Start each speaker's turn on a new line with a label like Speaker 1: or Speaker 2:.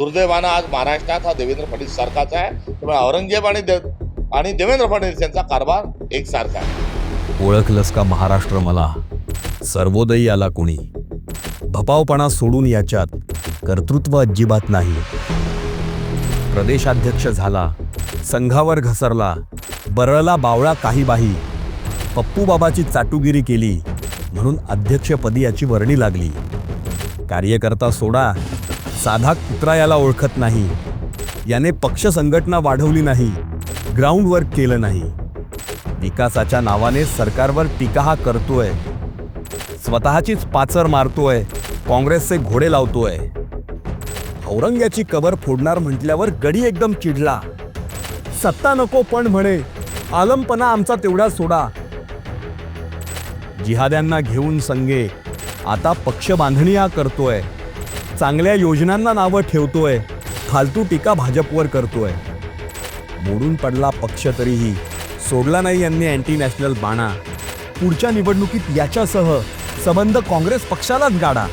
Speaker 1: दुर्दैवानं आज महाराष्ट्रात हा देवेंद्र फडणवीस सारखाच आहे. त्यामुळे औरंगजेब आणि दे आणि देवेंद्र फडणवीस यांचा कारभार एकसारखा आहे.
Speaker 2: ओळखलंस का महाराष्ट्र मला? सर्वोदयी आला कोणी? भपावपणा सोडून याच्यात कर्तृत्व अजिबात नाही. प्रदेशाध्यक्ष झाला संघावर घसरला बरळला बावळा काही बाही पप्पूबाबाची चाटुगिरी केली म्हणून अध्यक्षपदी याची वर्णी लागली. कार्यकर्ता सोडा साधा कुत्रा याला ओळखत नाही. याने पक्ष संघटना वाढवली नाही ग्राउंड वर्क केलं नाही. विकासाच्या नावाने सरकारवर टीका हा करतोय. स्वतःचीच पाचर मारतोय काँग्रेसचे घोडे लावतोय. औरंग्याची कबर फोडणार म्हटल्यावर गडी एकदम चिडला. सत्ता नको पण म्हणे आलमपणा आमचा तेवढा सोडा. जिहाद्यांना घेऊन संगे आता पक्ष बांधणी हा करतोय. चांगल्या योजनांना नावं ठेवतोय. फालतू टीका भाजपवर करतोय. मोडून पडला पक्ष तरीही. सोडला नाही यांनी अँटी नॅशनल बाणा. पुढच्या निवडणुकीत याच्यासह संबंध काँग्रेस पक्षालाच गाडा.